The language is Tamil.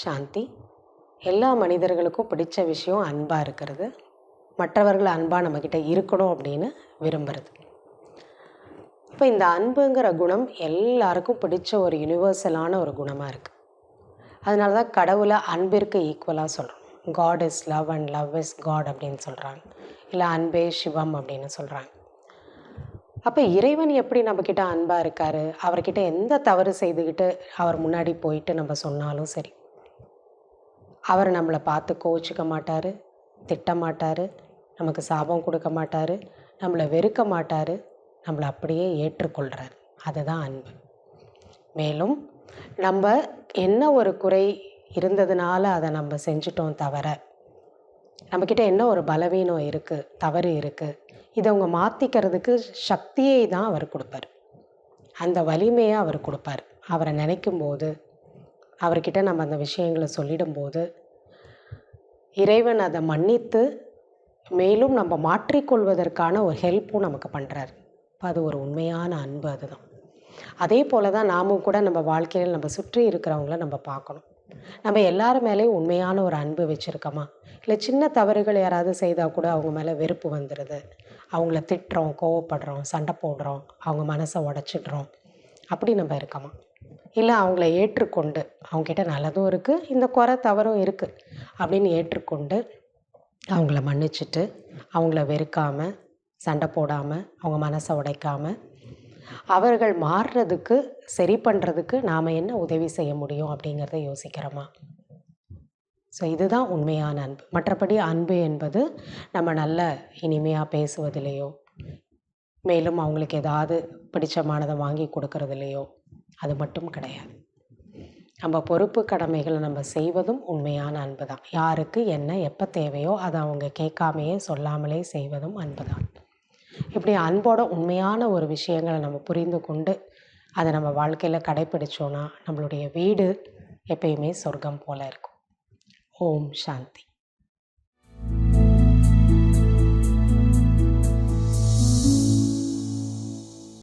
சாந்தி. எல்லா மனிதர்களுக்கும் பிடிச்ச விஷயம் அன்பாக இருக்கிறது. மற்றவர்கள் அன்பாக நம்மக்கிட்ட இருக்கணும் அப்படின்னு விரும்புறது. இப்போ இந்த அன்புங்கிற குணம் எல்லாருக்கும் பிடிச்ச ஒரு யுனிவர்சலான ஒரு குணமாக இருக்குது அதனால தான் கடவுளை அன்பிற்கு ஈக்குவலாக சொல்கிறோம் God is love and love is God அப்படின்னு சொல்கிறாங்க இல்லை அன்பே சிவம் அப்படின்னு சொல்கிறாங்க அப்போ இறைவன் எப்படி நம்மக்கிட்ட அன்பாக இருக்கார்? அவர்கிட்ட எந்த தவறு செய்துக்கிட்டு அவர் முன்னாடி போயிட்டு நம்ம சொன்னாலும் சரி. அவர் நம்மளை பார்த்து கோச்சிக்க மாட்டார் திட்ட மாட்டார் நமக்கு சாபம் கொடுக்க மாட்டார் நம்மளை வெறுக்க மாட்டார் நம்மளை அப்படியே ஏற்றுக்கொள்கிறார் அதுதான் அன்பு. மேலும் நம்ம என்ன ஒரு குறை இருந்ததுனால அதை நம்ம செஞ்சிட்டோம் தவிர நம்மக்கிட்ட என்ன ஒரு பலவீனம் இருக்குது தவறு இருக்குது இதை அவங்க மாற்றிக்கிறதுக்கு சக்தியை தான் அவர் கொடுப்பார். அந்த வலிமையை அவர் கொடுப்பார். அவரை நினைக்கும் போது அவர்கிட்ட நம்ம அந்த விஷயங்களை சொல்லிடும்போது இறைவன் அதை மன்னித்து மேலும் நம்ம மாற்றிக்கொள்வதற்கான ஒரு ஹெல்ப்பும் நமக்கு பண்ணுறாரு அது ஒரு உண்மையான அன்பு அதுதான். அதே போல் தான் நாமும் கூட நம்ம வாழ்க்கையில் நம்ம சுற்றி இருக்கிறவங்கள நம்ம பார்க்கணும். நம்ம எல்லார் மேலேயும் உண்மையான ஒரு அன்பு வச்சுருக்கோமா? இல்லை சின்ன தவறுகள் யாராவது செய்தால் கூட அவங்க மேலே வெறுப்பு வந்துடுது அவங்கள திட்டுறோம் கோவப்படுறோம் சண்டை போடுறோம் அவங்க மனசை உடச்சிடுறோம். அப்படி நம்ம இருக்கோமா? இல்லை அவங்கள ஏற்றுக்கொண்டு அவங்கக்கிட்ட நல்லதும் இருக்குது இந்த குறை தவறும் இருக்குது அப்படின்னு ஏற்றுக்கொண்டு அவங்கள மன்னிச்சிட்டு அவங்கள வெறுக்காமல் சண்டை போடாமல் அவங்க மனசை உடைக்காமல் அவர்கள் மாறுறதுக்கு சரி பண்ணுறதுக்கு நாம் என்ன உதவி செய்ய முடியும் அப்படிங்கிறத யோசிக்கிறோமா? ஸோ இதுதான் உண்மையான அன்பு. மற்றபடி அன்பு என்பது நம்ம நல்ல இனிமையாக பேசுவதிலேயோ மேலும் அவங்களுக்கு ஏதாவது பிடிச்சமானதை வாங்கி கொடுக்கறதுலையோ அது மட்டும் கிடையாது. நம்ம பொறுப்பு கடமைகளை நம்ம செய்வதும் உண்மையான அன்பு தான் யாருக்கு என்ன எப்போ தேவையோ அதை அவங்க கேட்காமையே சொல்லாமலே செய்வதும் அன்பு தான் இப்படி அன்போட உண்மையான ஒரு விஷயங்களை நம்ம புரிந்து கொண்டு அதை நம்ம வாழ்க்கையில் கடைப்பிடிச்சோன்னா நம்மளுடைய வீடு எப்பயுமே சொர்க்கம் போல இருக்கும். ஓம் சாந்தி.